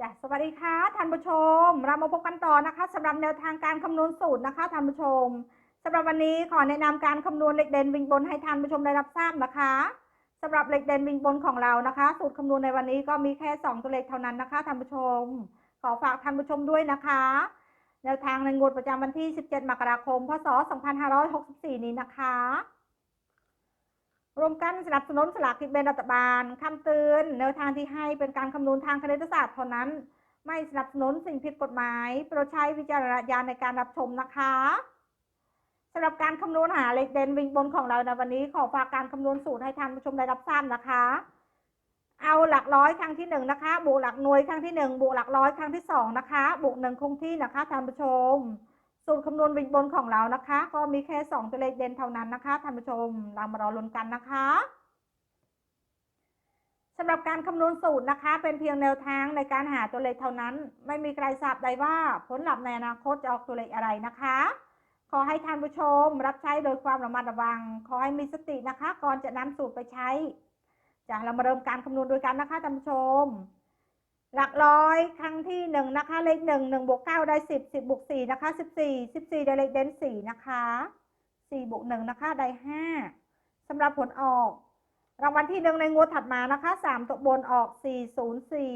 จ้ะสวัสดีค่ะท่านผู้ชม เรามาพบกันต่อนะคะสำหรับแนวทางการคำนวณสูตรนะคะท่านผู้ชมสำหรับวันนี้ขอแนะนำการคำนวณเลขเด่นวิ่งบนให้ท่านผู้ชมได้รับทราบนะคะสำหรับเลขเด่นวิ่งบนของเรานะคะ สูตรคำนวณในวันนี้ก็มีแค่สองตัวเลขเท่านั้นนะคะท่านผู้ชม ขอฝากท่านผู้ชมด้วยนะคะ แนวทางในงวดประจำวันที่ 17 มกราคม พศ 2564 นี้นะคะ รวมกันสนับสนุนสลากกินแบ่งรัฐบาลคำเตือนแนวทางที่ให้เป็นการคำนวณทางคณิตศาสตร์เท่านั้น ไม่สนับสนุนสิ่งผิดกฎหมายโปรดใช้วิจารณญาณในการรับชมนะคะสำหรับการคำนวณหาเลขเด่นวิ่งบนของเราในวันนี้ขอฝากการคำนวณสูตรให้ท่านผู้ชมได้รับทราบนะคะ เอาหลักร้อยครั้งที่หนึ่งนะคะบวกหลักหน่วยครั้งที่หนึ่งบวกหลักร้อยครั้งที่สองนะคะบวกหนึ่งคงที่นะคะท่านผู้ชม สูตรคำนวณวิ่งบนของเรานะคะ ก็มีแค่สองตัวเลขเด่นเท่านั้นนะคะท่านผู้ชมเรามารอลุ้นกันนะคะสำหรับการคำนวณสูตรนะคะ เป็นเพียงแนวทางในการหาตัวเลขเท่านั้น ไม่มีใครทราบได้ว่าผลลัพธ์ในอนาคตจะออกตัวเลขอะไรนะคะ ขอให้ท่านผู้ชมรับใช้โดยความระมัดระวัง ขอให้มีสตินะคะ ก่อนจะนำสูตรไปใช้จะเรามาเริ่มการคำนวณด้วยกันนะคะท่านผู้ชม หลักร้อยครั้งที่หนึ่งนะคะ เลขหนึ่งหนึ่งบวกเก้าได้สิบสิบบวกสี่นะคะสิบสี่สิบสี่ได้เลขเด่นสี่นะคะสี่บวกหนึ่งนะคะได้ห้าสำหรับผลออก รางวัลที่หนึ่งในงวดถัดมานะคะสามตัวบนออกสี่ศูนย์สี่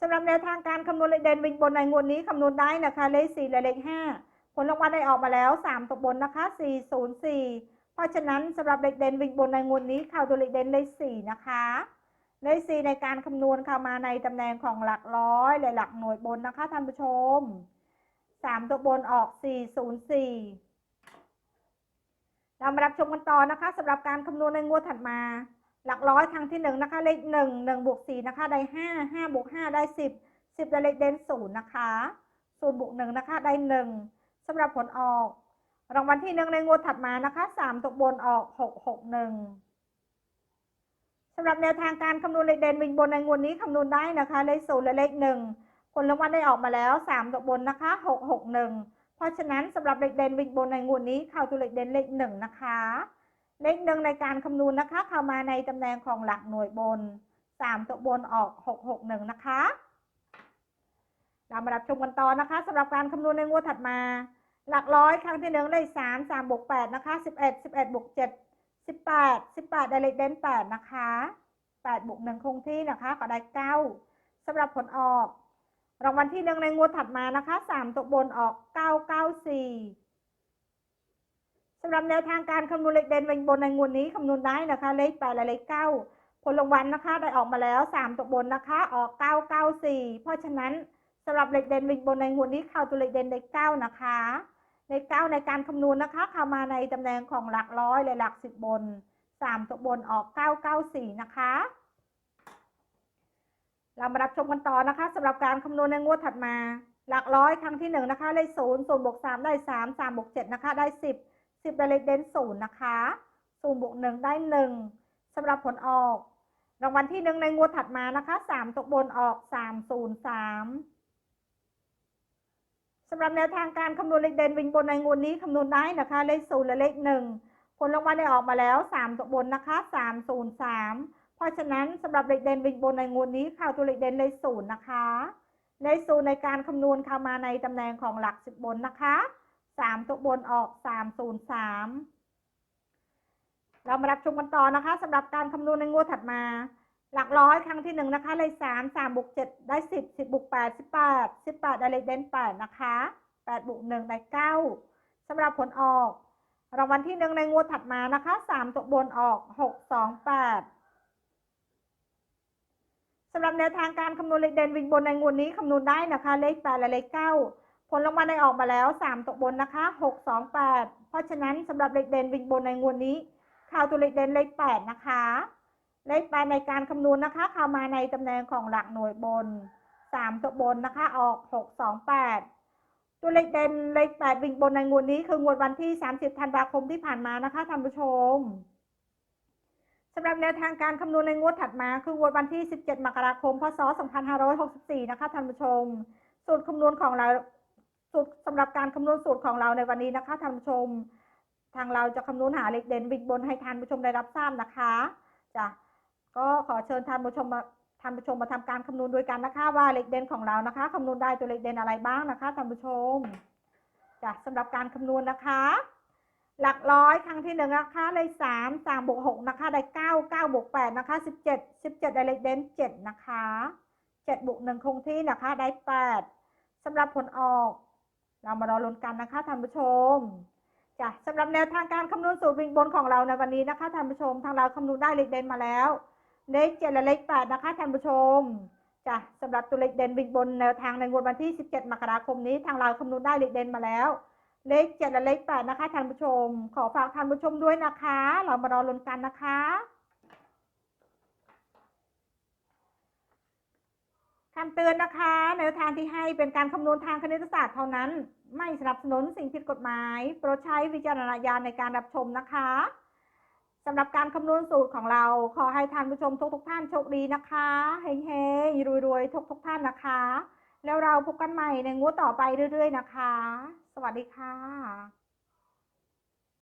สำหรับแนวทางการคำนวณเลขเด่นวิ่งบนในงวดนี้คำนวณได้นะคะ เลขสี่และเลขห้าผลรางวัลได้ออกมาแล้วสามตัวบนนะคะสี่ศูนย์สี่เพราะฉะนั้นสำหรับเลขเด่นวิ่งบนในงวดนี้ข้าวตัวเลขเด่นเลขสี่นะคะ เลขสี่ในการคำนวณเข้ามาในตำแหน่งของหลักร้อยและหลักหน่วยบนนะคะท่านผู้ชมสามตัวบนออกสี่ศูนย์สี่เรามารับชมกันต่อนะคะสำหรับการคำนวณในงวดถัดมา หลักร้อยครั้งที่หนึ่งนะคะ เลขหนึ่งหนึ่งบวกสี่นะคะ ได้ห้าห้าบวกห้าได้สิบสิบได้เลขเด่นศูนย์นะคะศูนย์บวกหนึ่งนะคะได้หนึ่งสำหรับผลออก รางวัลที่หนึ่งในงวดถัดมานะคะสามตัวบนออกหกหกหนึ่งำหรับแนวทางการคำนวณเลขเด่นวิ่งบนในงวดนี้คำนวณได้นะคะ เลขศูนย์และเลขหนึ่งผลรางวัลได้ออกมาแล้วสามตัวบนนะคะหกหกหนึ่งเพราะฉะนั้นสำหรับเลขเด่นวิ่งบนในงวดนี้เข้าตัวเลขเด่นเลขหนึ่งนะคะ เลขหนึ่งในการคำนวณนะคะ เข้ามาในตำแหน่งของหลักหน่วยบนสามตัวบนออกหกหกหนึ่งนะคะเรามารับชมกันต่อนะคะสำหรับการคำนวณในงวดถัดมา หลักร้อยครั้งที่หนึ่งเลขสามสามบวกแปดนะคะสิบเอ็ดสิบเอ็ดบวกเจ็ด สิบแปดสิบแปดได้เลขเด่นแปดนะคะแปดบวกหนึ่งคงที่นะคะ ก็ได้เก้าสำหรับผลออก รางวัลที่หนึ่งในงวดถัดมานะคะสามตัวบนออกเก้าเก้าสี่สำหรับแนวทางการคำนวณเลขเด่นบนในงวดนี้คำนวณได้นะคะ เลขแปดและเลขเก้าผลรางวัลนะคะ ได้ออกมาแล้วสามตัวบนนะคะ ออกเก้าเก้าสี่เพราะฉะนั้นสำหรับเลขเด่นบนในงวดนี้เข้าตัวเลขเด่นเลขเก้านะคะ เลขเก้าในการคำนวณนะคะเข้ามาในตำแหน่งของหลักร้อยและหลักสิบบนสามตัวบนออกเก้าเก้าสี่นะคะ เรามารับชมกันต่อนะคะสำหรับการคำนวณในงวดถัดมา หลักร้อยครั้งที่หนึ่งนะคะเลขศูนย์ศูนย์บวกสามได้สามสามบวกเจ็ดนะคะได้สิบสิบได้เลขเด่นศูนย์นะคะศูนย์บวกหนึ่งได้หนึ่งสำหรับผลออก รางวัลที่หนึ่งในงวดถัดมานะคะสามตัวบนออกสามศูนย์สาม สำหรับแนวทางการคำนวณเลขเด่นวิ่งบนในงวดนี้คำนวณได้นะคะ เลขศูนย์และเลขหนึ่งผลรางวัลได้ออกมาแล้วสามตัวบนนะคะสามศูนย์สามเพราะฉะนั้นสำหรับเลขเด่นวิ่งบนในงวดนี้ข้าวตัวเลขเด่นเลขศูนย์นะคะ เลขศูนย์ในการคำนวณเข้ามาในตำแหน่งของหลักสิบบนนะคะสามตัวบนออกสามศูนย์สามเรามารับชมกันต่อนะคะสำหรับการคำนวณในงวดถัดมา หลักร้อยครั้งที่หนึ่งนะคะ เลขสามสามบวกเจ็ดได้สิบสิบบวกแปดสิบแปดสิบแปดได้เลขเด่นแปดนะคะแปดบวกหนึ่งได้เก้าสำหรับผลออก รางวัลที่หนึ่งในงวดถัดมานะคะสามตัวบนออกหกสองแปดสำหรับแนวทางการคำนวณเลขเด่นวิ่งบนในงวดนี้คำนวณได้นะคะ เลขแปดและเลขเก้าผลรางวัลได้ออกมาแล้วสามตัวบนนะคะหกสองแปดเพราะฉะนั้นสำหรับเลขเด่นวิ่งบนในงวดนี้ข่าวตัวเลขเด่นเลขแปดนะคะ เลขแปดในการคำนวณนะคะ เข้ามาในตำแหน่งของหลักหน่วยบนสามตัวบนนะคะ ออกหกสองแปดตัวเลขเด่นเลขแปดวิ่งบนในงวดนี้คืองวดวันที่สามสิบธันวาคมที่ผ่านมานะคะท่านผู้ชมสำหรับแนวทางการคำนวณในงวดถัดมา คืองวดวันที่ 17 มกราคม พศ 2564 นะคะท่านผู้ชม สูตรคำนวณของเราสูตรสำหรับการคำนวณสูตรของเราในวันนี้นะคะท่านผู้ชม ทางเราจะคำนวณหาเลขเด่นวิ่งบนให้ท่านผู้ชมได้รับทราบนะคะจ้ะ ก็ขอเชิญท่านผู้ชมมาท่านผู้ชมมาทำการคำนวณด้วยกันนะคะ ว่าเลขเด่นของเรานะคะคำนวณได้ตัวเลขเด่นอะไรบ้างนะคะท่านผู้ชมจ้ะสำหรับการคำนวณนะคะ หลักร้อยครั้งที่หนึ่งนะคะได้สามสามบวกหกนะคะ ได้เก้าเก้าบวกแปดนะคะสิบเจ็ดสิบเจ็ดได้เลขเด่นเจ็ดนะคะเจ็ดบวกหนึ่งคงที่นะคะ ได้แปดสำหรับผลออก เรามารอลุ้นกันนะคะท่านผู้ชมจ้ะสำหรับแนวทางการคำนวณสูตรวิ่งบนของเราในวันนี้นะคะท่านผู้ชมทางเราคำนวณได้เลขเด่นมาแล้ว เลขเจ็ดและเลขแปดนะคะท่านผู้ชมจ้ะสำหรับตัวเลขเด่นวิ่งบนแนวทางในงวดวันที่ 17 มกราคมนี้ทางเราคำนวณได้เลขเด่นมาแล้ว เลขเจ็ดและเลขแปดนะคะท่านผู้ชม ขอฝากท่านผู้ชมด้วยนะคะ เรามารอลุ้นกันนะคะคำเตือนนะคะแนวทางที่ให้เป็นการคำนวณทางคณิตศาสตร์เท่านั้น ไม่สนับสนุนสิ่งผิดกฎหมาย โปรดใช้วิจารณญาณในการรับชมนะคะ สำหรับการคำนวณสูตรของเรา ขอให้ท่านผู้ชมทุกทุกท่านโชคดีนะคะเฮงเฮงรวยๆทุกทุกท่านนะคะ แล้วเราพบกันใหม่ในงวดต่อไปเรื่อย ๆ นะคะ สวัสดีค่ะ